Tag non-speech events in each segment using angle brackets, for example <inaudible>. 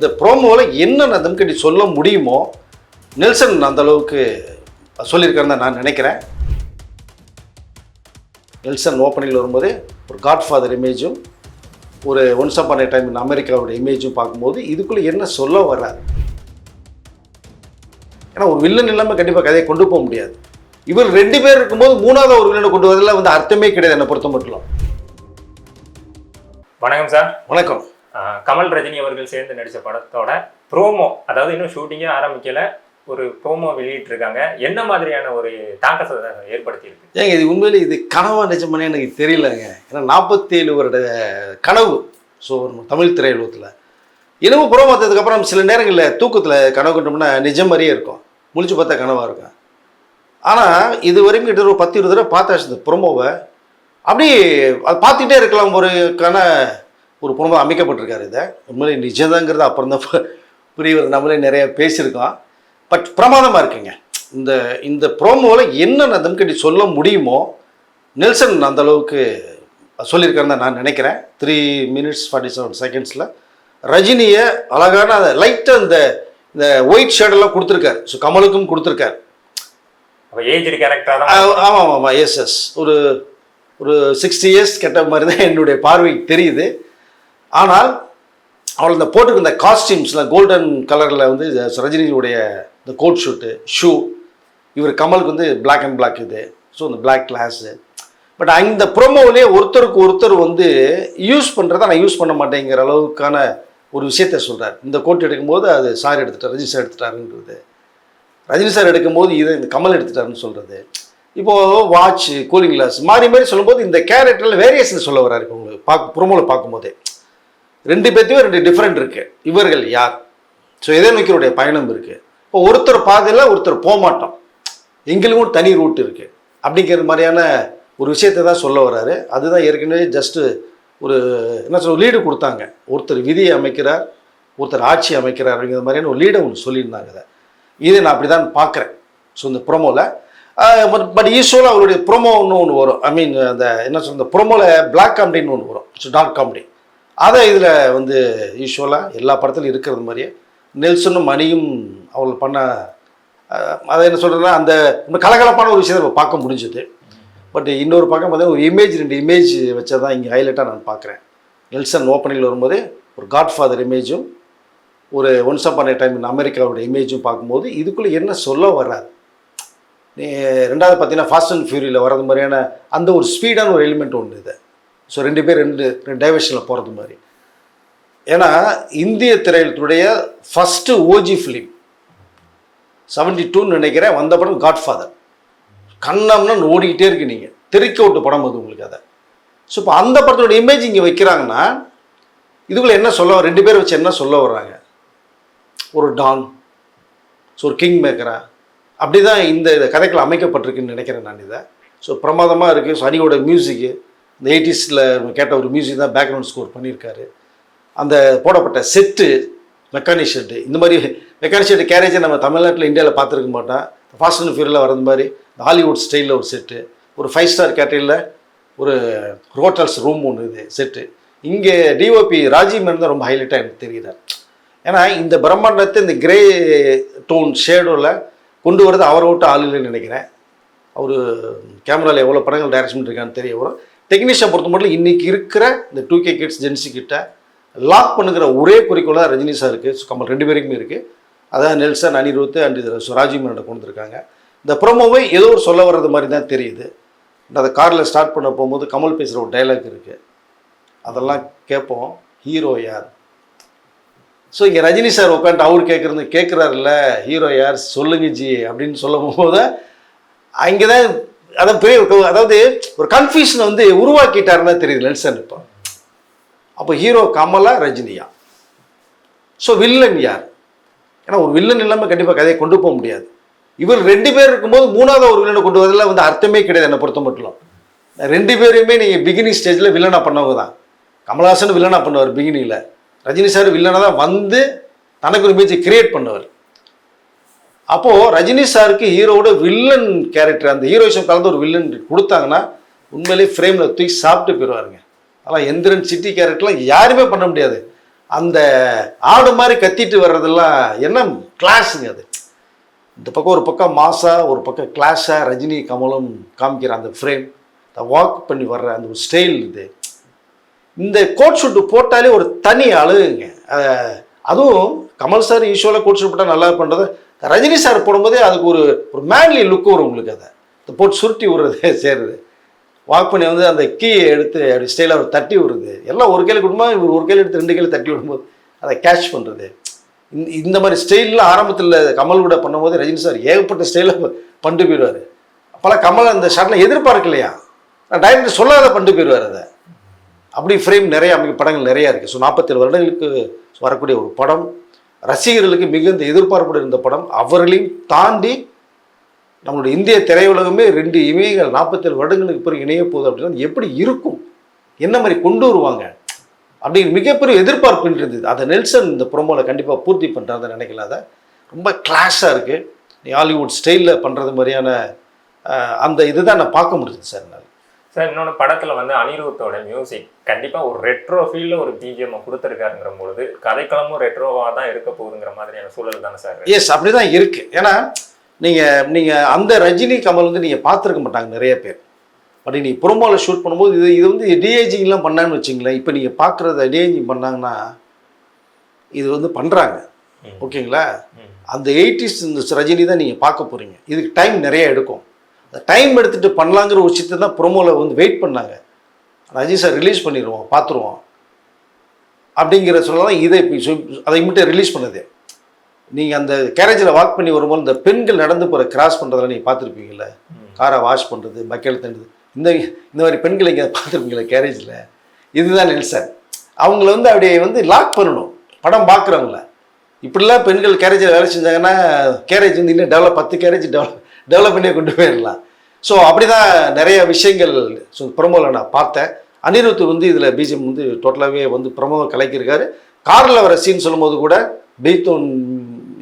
இந்த ப்ரோமோவில் என்ன தம்கட்டி சொல்ல முடியுமோ நெல்சன் அந்த அளவுக்கு சொல்லியிருக்காருன்னு தான் நான் நினைக்கிறேன். நெல்சன் ஓப்பனிங்கில் வரும்போது ஒரு காட்ஃபாதர் இமேஜும் ஒரு ஒன்ஸ் அப்பான் டைம் இன் அமெரிக்காவோட இமேஜும் பார்க்கும்போது இதுக்குள்ளே என்ன சொல்ல வர்றாரு? ஏன்னா ஒரு வில்லன் இல்லாமல் கண்டிப்பாக கதையை கொண்டு போக முடியாது. இவர் ரெண்டு பேர் இருக்கும்போது மூணாவது ஒரு வில்லனை கொண்டு வரதுல வந்து அர்த்தமே கிடையாது என்னை பொறுத்த மட்டும். வணக்கம் சார். வணக்கம். கமல் ரஜினி அவர்கள் சேர்ந்து நடித்த படத்தோட ப்ரோமோ அதாவது இன்னும் ஷூட்டிங்கே ஆரம்பிக்கல ஒரு ப்ரோமோ வெளியிட்டிருக்காங்க. என்ன மாதிரியான ஒரு தாக்கத்தை ஏற்படுத்தியிருக்கு? ஏங்க இது உண்மையிலே இது கனவா நிஜமானே எனக்கு தெரியலங்க. ஏன்னா நாற்பத்தேழு வருட கனவு. ஸோ தமிழ் திரையுலகத்தில். இன்னமும் புறம் பார்த்ததுக்கப்புறம் சில நேரங்களில் தூக்கத்தில் கனவு கண்டோம்னா நிஜம் மாதிரியே இருக்கும். முழிச்சு பார்த்தா கனவாக இருக்கும். ஆனால் இது வரைக்கும் கிட்ட ஒரு பத்து இருபது தடவை பார்த்தாச்சு இந்த ப்ரொமோவை அப்படியே அது பார்த்துக்கிட்டே இருக்கலாம் ஒரு கன ஒரு ப்ரொமோ அமைக்கப்பட்டிருக்காரு இதை. உண்மையிலே நிஜதாங்கிறது அப்புறம் தான் புரிய வருது. நம்மளே நிறைய பேசியிருக்கோம் பட் பிரமாதமாக இருக்குங்க. இந்த இந்த ப்ரோமோவில் என்ன தம்கட்டி சொல்ல முடியுமோ நெல்சன் அந்த அளவுக்கு சொல்லியிருக்காருன்னு தான் நான் நினைக்கிறேன். த்ரீ மினிட்ஸ் ஃபார்ட்டி செவன் செகண்ட்ஸில் ரஜினியை அழகான அந்த லைட்டாக இந்த இந்த ஒயிட் ஷேடெல்லாம் கொடுத்துருக்காரு. ஸோ கமலுக்கும் கொடுத்துருக்காரு. தான் ஆமாம் ஆமாம் எஸ் எஸ் ஒரு ஒரு சிக்ஸ்டி இயர்ஸ் கெட்ட மாதிரி தான் என்னுடைய பார்வைக்கு தெரியுது. ஆனால் அவள் இந்த போட்டிருக்க இந்த காஸ்டியூம்ஸில் கோல்டன் கலரில் வந்து ரஜினியுடைய இந்த கோட் ஷூட்டு ஷூ இவர் கமலுக்கு வந்து பிளாக் அண்ட் பிளாக் இது. ஸோ இந்த பிளாக் கிளாஸு பட் இந்த ப்ரோமோவிலே ஒருத்தருக்கு ஒருத்தர் வந்து யூஸ் பண்ணுறத நான் யூஸ் பண்ண மாட்டேங்கிற அளவுக்கான ஒரு விஷயத்த சொல்கிறார் இந்த கோட் எடுக்கும்போது அது சார் எடுத்துட்டார் ரஜினி சார் எடுத்துட்டாருன்றது. ரஜினி சார் எடுக்கும்போது இதை இந்த கமல் எடுத்துட்டாருன்னு சொல்கிறது இப்போது வாட்ச் கூலிங் கிளாஸ் மாறி மாறி சொல்லும்போது இந்த கேரக்டரில் வேரியேஷன் சொல்ல வர்றாரு. இப்போ உங்களுக்கு பார்க்க ப்ரோமோவில் பார்க்கும்போதே. ரெண்டு பேர்த்தையும் ரெண்டு டிஃப்ரெண்ட் இருக்கு. இவர்கள் யார்? ஸோ இதே நோக்கியருடைய பயணம் இருக்கு? இப்போ ஒருத்தர் பாதையில் ஒருத்தர் போக மாட்டோம் எங்களுக்கும் தனி ரூட் இருக்கு. அப்படிங்கிற மாதிரியான ஒரு விஷயத்தை தான் சொல்ல வர்றாரு. அதுதான் ஏற்கனவே ஜஸ்ட்டு ஒரு என்ன சொல்ல லீடு கொடுத்தாங்க. ஒருத்தர் விதியை அமைக்கிறார் ஒருத்தர் ஆட்சி அமைக்கிறார் அப்படிங்கிற மாதிரியான ஒரு லீடை ஒன்று சொல்லியிருந்தாங்க அதை இதை நான் அப்படி தான் பார்க்குறேன். ஸோ இந்த ப்ரோமோவில் பட் பட் யூஸ்வலாக அவருடைய ப்ரோமோ ஒன்று ஒன்று வரும். ஐ மீன் அந்த என்ன சொல்ற ப்ரொமோவில் ப்ரோமோவில் பிளாக் காமெடின்னு ஒன்று வரும். ஸோ டார்க் காமெடி அதை இதில் வந்து யூஸ்வலாக எல்லா படத்துலையும் இருக்கிறது மாதிரியே நெல்சனும் மணியும் அவள் பண்ண அதை என்ன சொல்கிறேன்னா அந்த இன்னும் கலகலப்பான ஒரு விஷயத்தை நம்ம பார்க்க முடிஞ்சுது. பட் இன்னொரு பக்கம் பார்த்தீங்கன்னா ஒரு இமேஜ் ரெண்டு இமேஜ் வச்சதான் தான் இங்கே ஹைலைட்டாக நான் பார்க்குறேன். நெல்சன் ஓப்பனிங்கில் வரும்போது ஒரு காட்ஃபாதர் இமேஜும் ஒரு ஒன்ஸ் அப்பான் டைம் இன் அமெரிக்காவோட இமேஜும் பார்க்கும்போது இதுக்குள்ளே என்ன சொல்ல வராது நீ ரெண்டாவது பார்த்தீங்கன்னா ஃபாஸ்ட் அண்ட் ஃபியூரியில் வர்றது மாதிரியான அந்த ஒரு ஸ்பீடான ஒரு எலிமெண்ட் ஒன்று இது. ஸோ ரெண்டு பேர் ரெண்டு ரெண்டு டைவர்ஷனில் போகிறது மாதிரி. ஏன்னா இந்திய திரையுடைய ஃபஸ்ட்டு ஓஜி ஃபிலிம் செவன்டி டூன்னு நினைக்கிறேன் வந்த படம் காட்ஃபாதர் கண்ணம்னா ஓடிக்கிட்டே இருக்கு நீங்கள் தெறிக்க விட்டு படம் அது உங்களுக்கு அதை. ஸோ இப்போ அந்த படத்தோட இமேஜ் இங்கே வைக்கிறாங்கன்னா இதுக்குள்ளே என்ன சொல்ல ரெண்டு பேர் வச்சு என்ன சொல்ல வர்றாங்க? ஒரு டான் ஸோ ஒரு கிங் மேக்கரா அப்படி தான் இந்த இந்த கதைகள் அமைக்கப்பட்டிருக்குன்னு நினைக்கிறேன் நான் இதை. ஸோ பிரமாதமாக இருக்குது ஸோ மியூசிக்கு இந்த எயிட்டிஸில் கேட்ட ஒரு மியூசிக் தான் பேக்ரவுண்ட் ஸ்கோர் பண்ணியிருக்காரு. அந்த போடப்பட்ட செட்டு மெக்கானிக் ஷெட்டு இந்த மாதிரி மெக்கானிக் ஷெட்டு கேரேஜை நம்ம தமிழ்நாட்டில் இந்தியாவில் பார்த்துருக்க மாட்டோம். ஃபாஸ்ட் அண்ட் ஃபியூரில் வரது மாதிரி இந்த ஹாலிவுட் ஸ்டைலில் ஒரு செட்டு ஒரு ஃபைவ் ஸ்டார் கேட்டரியில் ஒரு ஹோட்டல்ஸ் ரூம் ஒன்று இது செட்டு. இங்கே டிஓபி ராஜீவ் மேன் தான் ரொம்ப ஹைலைட்டாக எனக்கு தெரிகிறார் ஏன்னா இந்த பிரம்மாண்டத்தை இந்த கிரே டோன் ஷேடோவில் கொண்டு வரது அவரை விட்டு ஆள் இல்லைன்னு நினைக்கிறேன். அவர் கேமராவில் எவ்வளோ படங்கள் டைரக்ஷன் பண்ணிருக்கான்னு தெரிய வரும். டெக்னீஷியன் பொறுத்த மட்டும் இன்றைக்கி இருக்கிற இந்த two K kids gen Z கிட்ட லாக் பண்ணுங்கிற ஒரே குறிக்கோள் தான் ரஜினி சார் இருக்குது கமல் ரெண்டு பேருக்குமே இருக்குது அதான் நெல்சன் அனிருத் அண்ட் இது ராஜீவ் மேனோட கொண்டு வந்திருக்காங்க. இந்த ப்ரோமோவை ஏதோ ஒரு சொல்ல வர்றது மாதிரி தான் தெரியுது. அந்த காரில் ஸ்டார்ட் பண்ண போகும்போது கமல் பேசுகிற ஒரு டைலாக் இருக்குது அதெல்லாம் கேட்போம் ஹீரோ யார்? ஸோ இங்கே ரஜினி சார் உட்காந்து அவர் கேட்குறது கேட்குறாருல்ல ஹீரோ யார்? சொல்லுங்க ஜி. அப்படின்னு சொல்லும் போது அங்கே தான் அதான் பெரிய ஒரு- அதாவது ஒரு கன்ஃபியூஷனை வந்து உருவாக்கிட்டாருன்னு தெரியுது நெல்சன் இப்போ அப்போ ஹீரோ கமலா ரஜினியா. ஸோ வில்லன் யார்? ஏன்னா ஒரு வில்லன் இல்லாமல் கண்டிப்பாக கதையை கொண்டு போக முடியாது. இவர் ரெண்டு பேர் இருக்கும்போது மூணாவது ஒரு வில்லனை கொண்டு வரதுல வந்து அர்த்தமே கிடையாது என்னை பொறுத்த மட்டும் ரெண்டு பேரையுமே நீங்கள் பிகினிங் ஸ்டேஜில் வில்லனாக பண்ணவங்க தான். கமல்ஹாசன் வில்லனாக பண்ணுவார் பிகினிங்கில் ரஜினி சார் வில்லனாக தான் வந்து தனக்கு ஒரு இமேஜை கிரியேட் பண்ணவர். அப்போது ரஜினி சாருக்கு ஹீரோவோட வில்லன் கேரக்டர் அந்த ஹீரோயிசம் கலந்து ஒரு வில்லன் கொடுத்தாங்கன்னா உண்மையிலேயே ஃப்ரேமில் தூக்கி சாப்பிட்டு போயிடுவாருங்க. ஆனால் எந்திரன் சிட்டி கேரக்டர்லாம் யாருமே பண்ண முடியாது. அந்த ஆடு மாதிரி கத்திட்டு வர்றதெல்லாம் என்ன கிளாஸுங்க அது. இந்த பக்கம் ஒரு பக்கம் மாசா ஒரு பக்கம் கிளாஸாக ரஜினி கமலும் காமிக்கிற அந்த ஃப்ரேம் வாக் பண்ணி வர்ற அந்த ஒரு ஸ்டைல் இது. இந்த கோட் ஷூட்டு போட்டாலே ஒரு தனி அழகுங்க. அதுவும் கமல் சார் ஈஷோவில் கோட் ஷூட் போட்டால் நல்லா பண்ணுறது ரஜினி சார் போடும்போதே அதுக்கு ஒரு ஒரு மேன்லி லுக் வரும் உங்களுக்கு அதை. இந்த போட்டு சுருட்டி விடுறது <laughs> சேருது வாக் பண்ணி வந்து அந்த கீயை எடுத்து அப்படி ஸ்டைலில் அவர் தட்டி விடுறது. எல்லாம் ஒரு கையில் கொடுமா இவர் ஒரு கையில் எடுத்து ரெண்டு கையில் தட்டி விடும்போது அதை கேட்ச் பண்ணுறது இந்த இந்த மாதிரி ஸ்டைலில் ஆரம்பத்தில் கமல் கூட பண்ணும்போது ரஜினி சார் ஏகப்பட்ட ஸ்டைலில் பண்ணிட்டு போயிடுவார். பல கமல் அந்த ஷாட்டில் எதிர்பார்க்கலையா? டைரக்டர் சொல்லாத பண்ணிட்டு போயிடுவார் அதை. அப்படி ஃப்ரேம் நிறைய அமைக்க படங்கள் நிறையா இருக்குது ஸோ நாற்பத்தேழு வருடங்களுக்கு வரக்கூடிய ஒரு படம். ரசிகர்களுக்கு மிகுந்த எதிர்பார்ப்புடன் இருந்த படம் அவர்களையும் தாண்டி நம்மளுடைய இந்திய திரையுலகமே ரெண்டு இமயங்கள் நாற்பத்தேழு வருடங்களுக்கு பிறகு இணைய போகுது அப்படின்னா எப்படி இருக்கும்? என்ன மாதிரி கொண்டு வருவாங்க? அப்படின்னு மிகப்பெரிய எதிர்பார்ப்பு இருந்தது. அதை நெல்சன் இந்த ப்ரோமோவில் கண்டிப்பாக பூர்த்தி பண்ணுறதை நினைக்கல அதை ரொம்ப கிளாஸாக இருக்குது நீ ஹாலிவுட் ஸ்டைலில் பண்ணுறது மாதிரியான அந்த இதுதான் நான் பார்க்க முடியுது சார் என்னால். சார் இன்னொன்று படத்தில் வந்து அனிருத்தோட மியூசிக் கண்டிப்பாக ஒரு ரெட்ரோ ஃபீல்டில் ஒரு பிஜிஎம் கொடுத்துருக்காருங்கிற பொழுது கதைக்களமும் ரெட்ரோவாக தான் இருக்க போகுதுங்கிற மாதிரியான சூழல் தானே சார் எஸ் அப்படி தான் இருக்குது ஏன்னா நீங்கள் நீங்கள் அந்த ரஜினி கமல் வந்து நீங்கள் பார்த்துருக்க மாட்டாங்க நிறைய பேர். அப்படி நீ ப்ரோமோவில் ஷூட் பண்ணும்போது இது இது வந்து டிஏஜிங்லாம் பண்ணான்னு வச்சிங்களேன். இப்போ நீங்கள் பார்க்குறத டிஏஜிங் பண்ணாங்கன்னா இது வந்து பண்ணுறாங்க. ஓகேங்களா. அந்த எயிட்டிஸ் இந்த ரஜினி தான் நீங்கள் பார்க்க போகிறீங்க இதுக்கு டைம் நிறைய எடுக்கும். டைம் எடுத்துகிட்டு பண்ணலாங்கிற ஒரு விஷயத்தை தான் ப்ரோமோவில் வந்து வெயிட் பண்ணாங்க. ரஜினி சார் ரிலீஸ் பண்ணிடுவோம் பார்த்துருவோம் அப்படிங்கிற சொல்லலாம் இதை அதை மட்டும் ரிலீஸ் பண்ணது. நீங்கள் அந்த கேரேஜில் வாக் பண்ணி வரும்போது இந்த பெண்கள் நடந்து போகிற கிராஸ் பண்ணுறதுல நீங்கள் பார்த்துருப்பீங்கல்ல. காரை வாஷ் பண்ணுறது பக்கெட் தண்டுது இந்த இந்த மாதிரி பெண்களை இங்கே பார்த்துருப்பீங்களா கேரேஜில் இதுதான் நெல்சன் அவங்கள வந்து அப்படியே வந்து லாக் பண்ணணும். படம் பார்க்குறவங்கள இப்படிலாம் பெண்கள் கேரேஜில் வேலை செஞ்சாங்கன்னா கேரேஜ் வந்து இன்னும் டெவலப் பத்து கேரேஜ் டெவலப் டெவலப் பண்ணி கொண்டு போயிடலாம். ஸோ அப்படி தான் நிறைய விஷயங்கள் ஸோ ப்ரமோவில் நான் பார்த்தேன். அனிருத் வந்து இதில் பிஜிஎம் வந்து டோட்டலாகவே வந்து ப்ரமோவை கலக்கியிருக்காரு. காரில் வர சீன் சொல்லும்போது கூட பெய்த்தோன்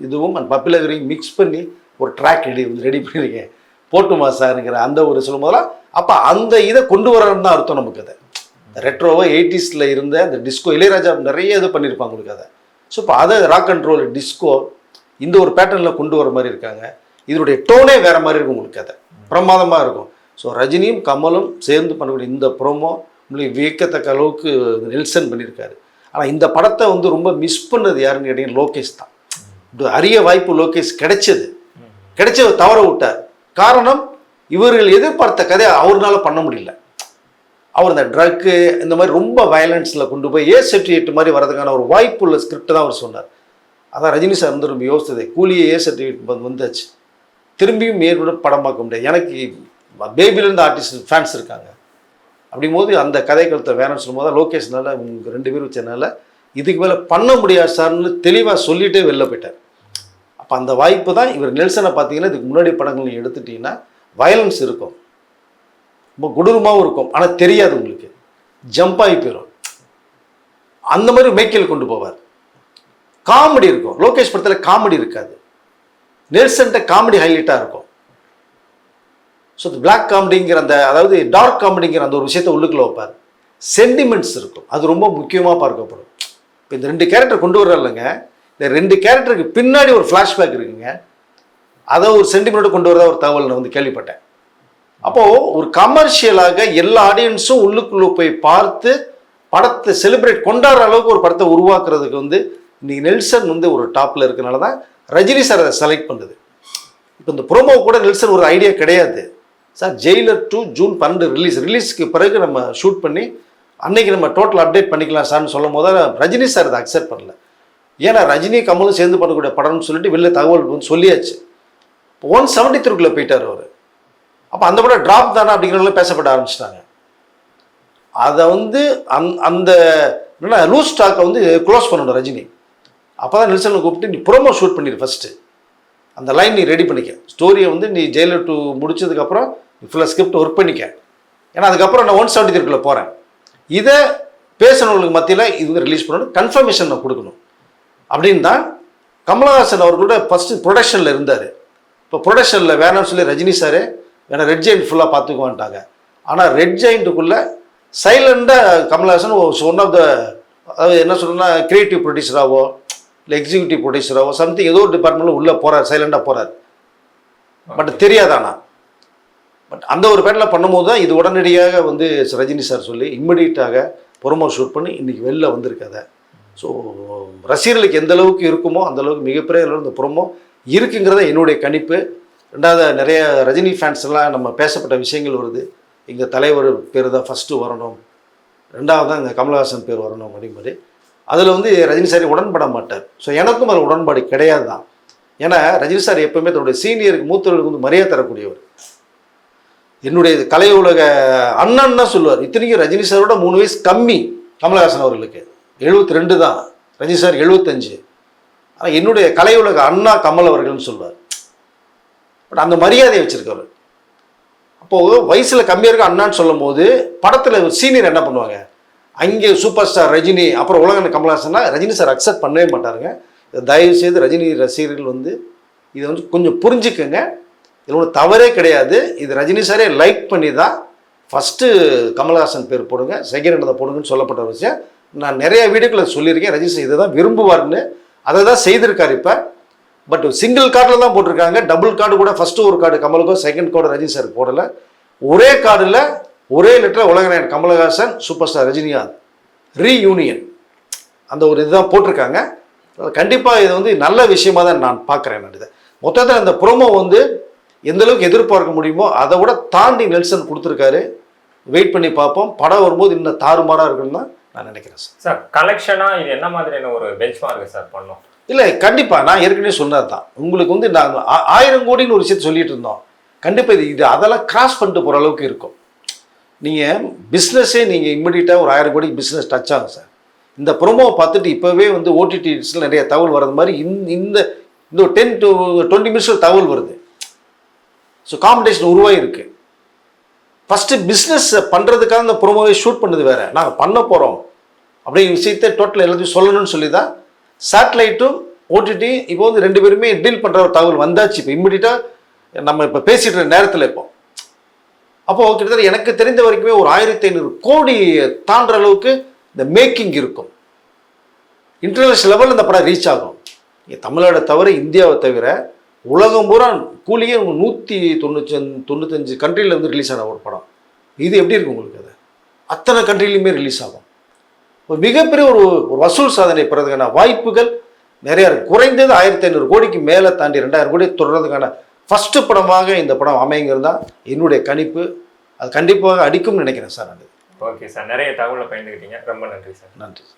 இதுவும் அந்த பப்பிலகரையும் மிக்ஸ் பண்ணி ஒரு ட்ராக் ரெடி வந்து ரெடி பண்ணியிருக்கேன். போட்டுமா சாருங்கிற அந்த ஒரு சொல்லும்போதெல்லாம் அப்போ அந்த இதை கொண்டு வரணும்னு தான் அர்த்தம் நமக்கு அதை. ரெட்ரோவாக எயிட்டிஸில் இருந்த அந்த டிஸ்கோ இளையராஜா நிறைய இது பண்ணியிருப்பாங்க உங்களுக்கு அதை. ஸோ இப்போ அதை ராக் அண்ட் ரோல் டிஸ்கோ இந்த ஒரு பேட்டர்னில் கொண்டு வர மாதிரி இருக்காங்க. இதனுடைய டோனே வேற மாதிரி இருக்கும் உங்களுக்கு கதை. பிரமாதமாக இருக்கும். ஸோ ரஜினியும் கமலும் சேர்ந்து பண்ணக்கூடிய இந்த ப்ரோமோ உங்களுக்கு வியக்கத்தக்க அளவுக்கு நெல்சன் பண்ணியிருக்காரு. ஆனால் இந்த படத்தை வந்து ரொம்ப மிஸ் பண்ணது யாருன்னு கேட்டீங்கன்னா லோகேஷ் தான். அரிய வாய்ப்பு லோகேஷ் கிடைச்சது. கிடைச்ச தவற விட்டார். காரணம் இவர்கள் எதிர்பார்த்த கதையை அவர்னால பண்ண முடியல. அவர் இந்த ட்ரக்கு இந்த மாதிரி ரொம்ப வயலன்ஸில் கொண்டு போய் ஏ சர்டிஃபிகேட் மாதிரி வரதுக்கான ஒரு வாய்ப்பு உள்ள ஸ்கிரிப்ட் தான் அவர் சொன்னார். அதான் ரஜினி சார் வந்து ரொம்ப யோசித்தது. கூலியே ஏ சர்டிஃபிகேட் வந்து வந்தாச்சு. திரும்பியும் மேற்கொண்டு படம் பார்க்க முடியாது. எனக்கு பேபிலேருந்து ஆர்டிஸ்ட் ஃபேன்ஸ் இருக்காங்க. அப்படிங்கும்போது அந்த கதை கருத்தை வேணும்னு சொல்லும்போது தான் லோகேஷ்னால உங்கள் ரெண்டு பேரும் வச்சதுனால இதுக்கு மேலே பண்ண முடியாது சார்னு தெளிவாக சொல்லிட்டே வெளில போயிட்டார். அப்போ அந்த வாய்ப்பு தான் இவர் நெல்சனை பார்த்தீங்கன்னா இதுக்கு முன்னாடி படங்கள் நீங்க எடுத்துட்டீங்கன்னா வயலன்ஸ் இருக்கும். ரொம்ப கொடூரமாகவும் இருக்கும். ஆனால் தெரியாது உங்களுக்கு. ஜம்ப் ஆகி போயிடும் அந்த மாதிரி மைக்கேல் கொண்டு போவார். காமெடி இருக்கும். லோகேஷ் படத்தில் காமெடி இருக்காது. நெல்சன்ட்ட காமெடி ஹைலைட்டாக இருக்கும். ஸோ பிளாக் காமெடிங்கிற அந்த அதாவது டார்க் காமெடிங்கிற அந்த ஒரு விஷயத்தை உள்ளுக்குள்ள வைப்பார். சென்டிமெண்ட்ஸ் இருக்கும். அது ரொம்ப முக்கியமாக பார்க்கப்படும். இப்போ இந்த ரெண்டு கேரக்டர் கொண்டு வர்றாருலங்க இந்த ரெண்டு கேரக்டருக்கு பின்னாடி ஒரு ஃப்ளாஷ்பேக் இருக்குங்க. அதை ஒரு சென்டிமெண்ட் கொண்டு வரதா ஒரு தகவல் நான் வந்து கேள்விப்பட்டேன். அப்போது ஒரு கமர்ஷியலாக எல்லா ஆடியன்ஸும் உள்ளுக்குள்ளே போய் பார்த்து படத்தை செலிப்ரேட் கொண்டாடுற அளவுக்கு ஒரு படத்தை உருவாக்குறதுக்கு வந்து இன்னைக்கு நெல்சன் வந்து ஒரு டாப்பில் இருக்கனால தான் ரஜினி சார் அதை செலக்ட் பண்ணுது. இப்போ இந்த ப்ரோமோ கூட நெல்சன் ஒரு ஐடியா கிடையாது. சார் ஜெயிலர் டூ ஜூன் பன்னெண்டு ரிலீஸ் ரிலீஸ்க்கு பிறகு நம்ம ஷூட் பண்ணி அன்னைக்கு நம்ம டோட்டல் அப்டேட் பண்ணிக்கலாம் சார்னு சொல்லும் போது ரஜினி சார் அதை அக்செப்ட் பண்ணல. ஏன்னா ரஜினி கமலும் சேர்ந்து பண்ணக்கூடிய படம்னு சொல்லிட்டு வெளில தகவல் வந்து சொல்லியாச்சு. இப்போ ஒன் செவன்டி த்ரீக்குள்ளே போயிட்டார் அவர். அப்போ அந்த படம் ட்ராப் தானே அப்படிங்கிறவங்கள பேசப்பட ஆரம்பிச்சிட்டாங்க. அதை வந்து அந் அந்த என்னென்னா லூஸ் ஸ்டாக்கை வந்து க்ளோஸ் பண்ணணும் ரஜினி. அப்போ தான் நெல்சனை கூப்பிட்டு நீ ப்ரோமோ ஷூட் பண்ணிடு ஃபஸ்ட்டு அந்த லைன் நீ ரெடி பண்ணிக்க. ஸ்டோரியை வந்து நீ ஜெயலலிட்டு டூ முடிச்சதுக்கப்புறம் நீ ஃபுல்லாக ஸ்கிரிப்ட் ஒர்க் பண்ணிக்க. ஏன்னா அதுக்கப்புறம் நான் ஒன் செவன்டி த்ரீக்குள்ளே போகிறேன் இதை பேசுனவங்களுக்கு மத்தியில் இது வந்து ரிலீஸ் பண்ணணும் கன்ஃபர்மேஷன் நான் கொடுக்கணும். அப்படின்னு தான் கமலஹாசன் அவர்களோட ஃபஸ்ட்டு ப்ரொடக்ஷனில் இருந்தார். இப்போ ப்ரொடக்ஷனில் வேணாம்னு சொல்லி ரஜினி சார் வேணா ரெட் ஜெயிண்ட் ஃபுல்லாக பார்த்துக்குவான்ட்டாங்க. ஆனால் ரெட் ஜெயிண்ட்டுக்குள்ளே சைலண்டாக கமலஹாசன் ஒன் ஆஃப் த அதாவது என்ன சொல்லணும்னா கிரியேட்டிவ் ப்ரொடியூசராகவோ இல்லை எக்ஸிக்யூட்டிவ் ப்ரொடியூசராகவோ சம்திங் ஏதோ ஒரு டிபார்ட்மெண்ட்டில் உள்ளே போகிறார் சைலண்டாக போகிறார் பட் தெரியாதானா? பட் அந்த ஒரு பேட்டில் பண்ணும்போது தான் இது உடனடியாக வந்து ரஜினி சார் சொல்லி இம்மிடியட்டாக ப்ரொமோ ஷூட் பண்ணி இன்றைக்கி வெளில வந்திருக்கதை. ஸோ ரசிகர்களுக்கு எந்த அளவுக்கு இருக்குமோ அந்த அளவுக்கு மிகப்பெரிய அளவில் இந்த ப்ரொமோ இருக்குங்கிறத என்னுடைய கணிப்பு. ரெண்டாவது நிறைய ரஜினி ஃபேன்ஸ் எல்லாம் நம்ம பேசப்பட்ட விஷயங்கள் வருது. எங்கள் தலைவர் பேர் தான் ஃபஸ்ட்டு வரணும். ரெண்டாவது தான் இந்த கமலஹாசன் பேர் வரணும் அப்படிங்கிறது அதில் வந்து ரஜினி சார் உடன்பட மாட்டார். ஸோ எனக்கும் அதில் உடன்பாடு கிடையாது தான் ஏன்னா ரஜினி சார் எப்பவுமே தன்னுடைய சீனியருக்கு மூத்தவர்களுக்கு வந்து மரியாதை தரக்கூடியவர். என்னுடைய கலை உலக அண்ணன் தான் சொல்லுவார். இத்தனைக்கும் ரஜினி சாரோட மூணு வயசு கம்மி கமலஹாசன் அவர்களுக்கு. எழுபத்தி ரெண்டு தான். ரஜினி சார் எழுபத்தஞ்சு ஆனால் என்னுடைய கலை உலக அண்ணா கமல் அவர்கள்னு சொல்லுவார். பட் அந்த மரியாதையை வச்சிருக்கவர். அப்போது வயசில் கம்மியாக இருக்க அண்ணான்னு சொல்லும் போது படத்தில் சீனியர் என்ன பண்ணுவாங்க? அங்கே சூப்பர் ஸ்டார் ரஜினி அப்புறம் உலகன கமலஹாசன்னா ரஜினி சார் அக்செப்ட் பண்ணவே மாட்டாருங்க. தயவு செய்து ரஜினி ரசிகர்கள் வந்து இதை வந்து கொஞ்சம் புரிஞ்சுக்கோங்க. இதில் ஒன்றும் தவறே கிடையாது. இது ரஜினி சாரே லைக் பண்ணி தான் ஃபஸ்ட்டு கமலஹாசன் பேர் போடுங்க செகண்ட் இடத்தை போடுங்கன்னு சொல்லப்பட்ட விஷயம். நான் நிறைய வீடியோக்களை சொல்லியிருக்கேன். ரஜினி சார் இதை தான் விரும்புவார்னு அதை தான் செய்திருக்காரு இப்போ. பட் சிங்கிள் கார்டில் தான் போட்டிருக்காங்க. டபுள் கார்டு கூட ஃபஸ்ட்டு ஒரு கார்டு கமலுக்கோ செகண்ட் கார்டு ரஜினி சார் போடலை. ஒரே கார்டில் ஒரே letter Ulaganayagan Kamal Haasan super star Rajinikanth reunion அந்த ஒரு இதுதான் போட்டிருக்காங்க. கண்டிப்பாக இது வந்து நல்ல விஷயமா தான் நான் பார்க்குறேன் நான் இதை. மொத்தத்தில் அந்த ப்ரோமோ வந்து எந்த அளவுக்கு எதிர்பார்க்க முடியுமோ அதை விட தாண்டி நெல்சன் கொடுத்துருக்காரு. வெயிட் பண்ணி பார்ப்போம். படம் வரும்போது இன்னும் தாறுமாறாக இருக்குன்னு தான் நான் நினைக்கிறேன் சார். சார் கலெக்ஷனா இது என்ன மாதிரியான ஒரு பெஞ்ச் மார்க் சார் பண்ணும் இல்லை கண்டிப்பாக நான் ஏற்கனவே சொன்னது தான். உங்களுக்கு வந்து நாங்கள் ஆயிரம் கோடின்னு ஒரு விஷயத்தை சொல்லிட்டு இருந்தோம். கண்டிப்பாக இது இது அதெல்லாம் கிராஸ் பண்ணிட்டு போகிற அளவுக்கு இருக்கும். நீங்கள் பிஸ்னஸே நீங்கள் இம்மிடியட்டாக ஒரு ஆயிரம் கோடிக்கு பிஸ்னஸ் டச் ஆகும் சார் இந்த ப்ரோமோவை பார்த்துட்டு இப்போவே வந்து ஓடிடிஸில் நிறைய தகவல் வர்றது மாதிரி இந்த இந்த இந்த ஒரு டென் டு டுவெண்ட்டி மினிட்ஸில் தகவல் வருது. ஸோ காம்படிஷன் உருவாகிருக்கு ஃபஸ்ட்டு பிஸ்னஸ் பண்ணுறதுக்காக இந்த ப்ரொமோவை ஷூட் பண்ணது வேறு. நாங்கள் பண்ண போகிறோம் அப்படிங்கிற விஷயத்தை டோட்டல் எல்லாத்தையும் சொல்லணும்னு சொல்லி தான் சேட்டலைட்டும் ஓடிடி இப்போ வந்து ரெண்டு பேருமே டீல் பண்ணுற ஒரு தகவல் வந்தாச்சு. இப்போ இம்மிடியட்டாக நம்ம இப்போ பேசிட்டு நேரத்தில் இப்போ. அப்போது கிட்டத்தட்ட எனக்கு தெரிந்த வரைக்குமே ஒரு ஆயிரத்தி ஐநூறு கோடி தாண்டுற அளவுக்கு இந்த மேக்கிங் இருக்கும். இன்டர்நேஷனல் லெவலில் இந்த படம் ரீச் ஆகும். இங்கே தமிழ்நாடை தவிர இந்தியாவை தவிர உலகம் பூரா கூலியே நூற்றி தொண்ணூற்றி தொண்ணூத்தஞ்சு கண்ட்ரியில் வந்து ரிலீஸ் ஆன ஒரு படம். இது எப்படி இருக்கும் உங்களுக்கு அது? அத்தனை கண்ட்ரிலையுமே ரிலீஸ் ஆகும். ஒரு மிகப்பெரிய ஒரு ஒரு வசூல் சாதனை பெறதுக்கான வாய்ப்புகள் நிறையா இருக்குது குறைந்தது ஆயிரத்தி ஐநூறு கோடிக்கு மேலே தாண்டி ரெண்டாயிரம் கோடி தொடர்றதுக்கான ஃபஸ்ட்டு படமாக இந்த படம் அமைங்கிறது தான் என்னுடைய கணிப்பு. அது கண்டிப்பாக அடிக்கும்னு நினைக்கிறேன் சார் நான். Okay sir. நிறைய தகவலை பயந்துக்கிட்டீங்க. ரொம்ப நன்றி சார். நன்றி